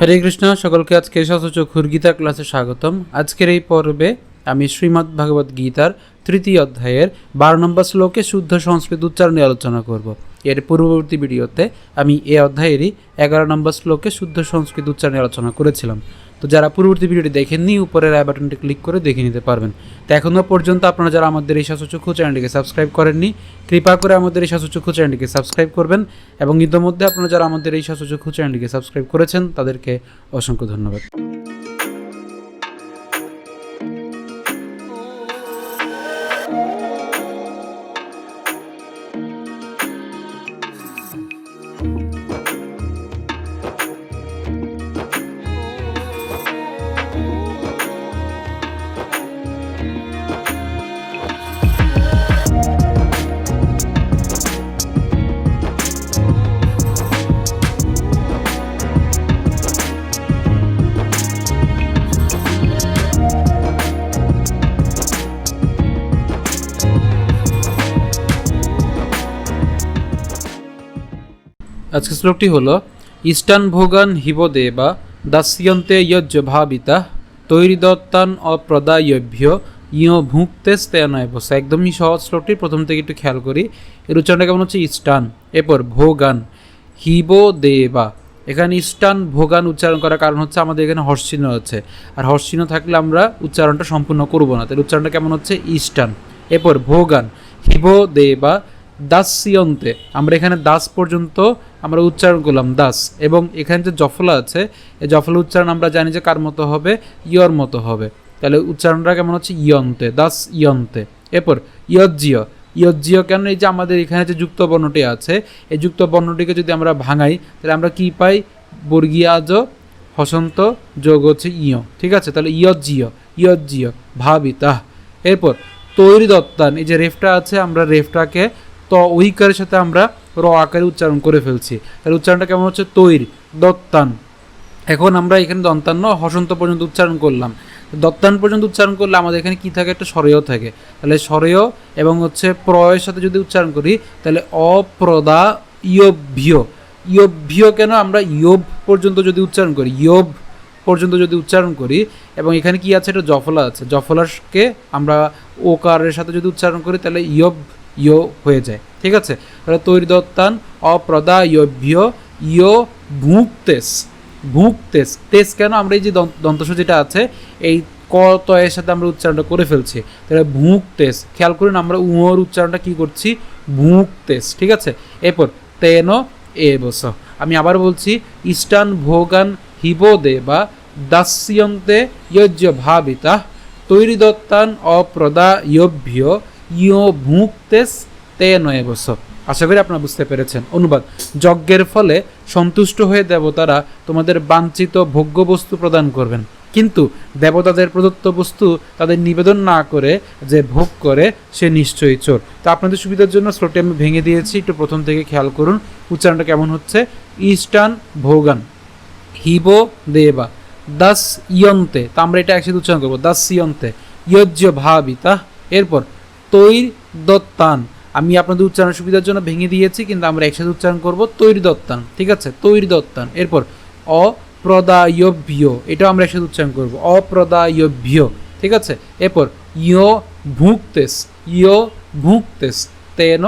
হরে কৃষ্ণ, সকলকে আজকে চক্ষুর গীতা ক্লাসে স্বাগতম। আজকের এই পর্বে আমি শ্রীমদ্ ভাগবত গীতার তৃতীয় অধ্যায়ের বারো নম্বর শ্লোকে শুদ্ধ সংস্কৃত উচ্চারণে আলোচনা করব। এর পূর্ববর্তী ভিডিওতে আমি এ অধ্যায়েরই এগারো নম্বর শ্লোকে শুদ্ধ সংস্কৃত উচ্চারণে আলোচনা করেছিলাম। তো যারা পূর্ববর্তী ভিডিওটি দেখেননি, উপরের আই বাটনটি ক্লিক করে দেখে নিতে পারবেন। তো এখনও পর্যন্ত আপনারা যারা আমাদের এই শাসচক্ষু চ্যানেলটিকে সাবস্ক্রাইব করেননি, কৃপা করে আমাদের এই শাসচক্ষু চ্যানেলটিকে সাবস্ক্রাইব করবেন এবং ইতিমধ্যে আপনারা যারা আমাদের এই শাসচক্ষু চ্যানেলটিকে সাবস্ক্রাইব করেছেন, তাদেরকে অসংখ্য ধন্যবাদ। আজকের শ্লোকটি হলো, ইষ্টান ভোগান হিবদেবা দাস্যন্তে যজ্জ ভাবিতা তৈরিদত্তান অপ্রদায়ভ্য ইয় ভুক্তেস্তে নয় বসে একদমই সহজ শ্লোকটি, প্রথম থেকে একটু খেয়াল করি। এর উচ্চারণটা কেমন হচ্ছে? ইষ্টান। এরপর ভোগান হিব দেবা এখানে ইষ্টান ভোগান উচ্চারণ করার কারণ হচ্ছে আমাদের এখানে হর্ষচিহ্ন আছে। আর হর্ষচিহ্ন থাকলে আমরা উচ্চারণটা সম্পূর্ণ করব না। তাহলে উচ্চারণটা কেমন হচ্ছে? ইষ্টান। এরপর ভোগান হিব দেবা দাস্যন্তে। আমরা এখানে দাস পর্যন্ত আমরা উচ্চারণ করলাম দাস এবং এখানে যে জফলা আছে, এই জফলা উচ্চারণ আমরা জানি যে কার মতো হবে? ইয়র মতো হবে। তাহলে উচ্চারণটা কেমন হচ্ছে? ইয়ন্তে, দাস ইয়ন্তে। এরপর, ইয়জ্জিয়। ইয়জ্জিয় কেন? এই যে আমাদের এখানে যে যুক্ত বর্ণটি আছে, এই যুক্ত বর্ণটিকে যদি আমরা ভাঙাই, তাহলে আমরা কি পাই? বর্গীয়াজ, হসন্ত, যোগ হচ্ছে ইয়। ঠিক আছে? তাহলে ইয়জ্জিয় ইয়জ্জিয়, ভাবিতা। এরপর, তৈরি দত্তান। এই যে রেফটা আছে, আমরা রেফটাকে ত ওইকারের সাথে আমরা র আকারে উচ্চারণ করে ফেলছি। তাহলে উচ্চারণটা কেমন হচ্ছে? তৈর, দত্তান। এখন আমরা এখানে দন্তান্ন, হসন্ত পর্যন্ত উচ্চারণ করলাম। দত্তান পর্যন্ত উচ্চারণ করলে আমাদের এখানে কী থাকে? একটা স্বরেয় থাকে। তাহলে স্বরেয় এবং হচ্ছে প্রয়ের সাথে যদি উচ্চারণ করি, তাহলে অপ্রদা ইয়ভ্য। ইয়ভ্য কেন? আমরা ইয়ব পর্যন্ত যদি উচ্চারণ করি ইয়ব পর্যন্ত যদি উচ্চারণ করি, এবং এখানে কি আছে? এটা জফলা আছে। জফলাকে আমরা ওকারের সাথে যদি উচ্চারণ করি, তাহলে ইয়ব ইয় হয়ে যায়। ঠিক আছে? তাহলে তৈরি দত্তান অপ্রদায়ভ্য ইয় ভুক্তেস। ভুক্তেস। তেস কেন? আমরা এই যে দন্তস যেটা আছে, এই ক তয়ের সাথে আমরা উচ্চারণটা করে ফেলছি। তাহলে ভুক্তেস। খেয়াল করুন, আমরা উঁর উচ্চারণটা কি করছি? ভুক্তেস। ঠিক আছে? এরপর, তেন এ বস আমি আবার বলছি, ইষ্টান ভোগান হিব দেবা দাস্যন্তে যজ্ঞ ভাবিতা। তৈরি দত্তান অপ্রদায়ভ্য ইয় ভুক্তেস তে নয় বস আশা করি আপনারা বুঝতে পেরেছেন। অনুবাদ। যজ্ঞের ফলে সন্তুষ্ট হয়ে দেবতারা তোমাদের বাঞ্ছিত ভোগ্য বস্তু প্রদান করবেন। কিন্তু দেবতাদের প্রদত্ত বস্তু তাদের নিবেদন না করে যে ভোগ করে, সে নিশ্চয়ই চোর। তো আপনাদের সুবিধার জন্য শ্লোকটি আমি ভেঙে দিয়েছি। একটু প্রথম থেকে খেয়াল করুন। উচ্চারণটা কেমন হচ্ছে? ইষ্টান ভোগান। হিব দেবা। দাস ইয়ন্তে। তা আমরা এটা একসাথে উচ্চারণ করব। দাস ইয়ন্তে। ইয়জ্য ভাবিতা। এরপর তৈর দত্তান। আমি আপনাদের উচ্চারণ সুবিধার জন্য ভেঙে দিয়েছি, কিন্তু আমরা একসাথে উচ্চারণ করব তৈরি দত্তান, ঠিক আছে? তৈরি দত্তান। এরপর অপ্রদায়ভ্য এটাও আমরা একসাথে উচ্চারণ করব। অপ্রদায়ভ্য ঠিক আছে? এরপর ইয় ভুক্তেস ইয় ভুক্তেস, তেন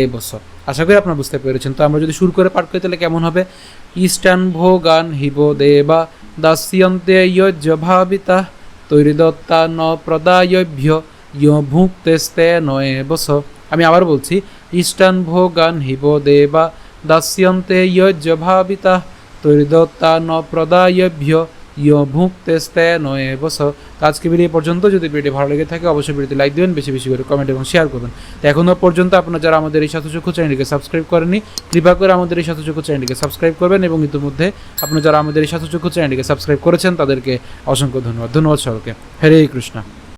এ বছর। আশা করি আপনারা বুঝতে পেরেছেন। তো আমরা যদি শুরু করে পাঠ করি, তাহলে কেমন হবে? ইষ্টান ভোগান হিব দেবা, দাস্যন্তে ইয়জ্য ভাবিতা, তৈরি দত্তা ন প্রদায়ভ্য ইয় ভুক্তেস্তে নয়ে বস আমি আবার বলছি, ইষ্টান ভোগান হিব দেবা, দাস্যন্তে যজ্ঞ ভাবিতা, তৈরিদত্তা ন প্রদায়ভ্য ইয় ভুক্তেস্তে নয়ে বস। আজকে ভিডিও পর্যন্ত। যদি ভিডিওটি ভালো লেগে থাকে, অবশ্যই ভিডিওতে লাইক দেবেন, বেশি বেশি করে কমেন্ট এবং শেয়ার করবেন। তো এখনও পর্যন্ত আপনারা যারা আমাদের এই সাথচক্ষু চ্যানেলটিকে সাবস্ক্রাইব করেননি, কৃপা করে আমাদের এই সাথচক্ষু চ্যানেলটিকে সাবস্ক্রাইব করবেন এবং ইতিমধ্যে আপনারা যারা আমাদের এই সাথচক্ষু চ্যানেলটিকে সাবস্ক্রাইব করেছেন, তাদেরকে অসংখ্য ধন্যবাদ। ধন্যবাদ সকলকে হরে কৃষ্ণা।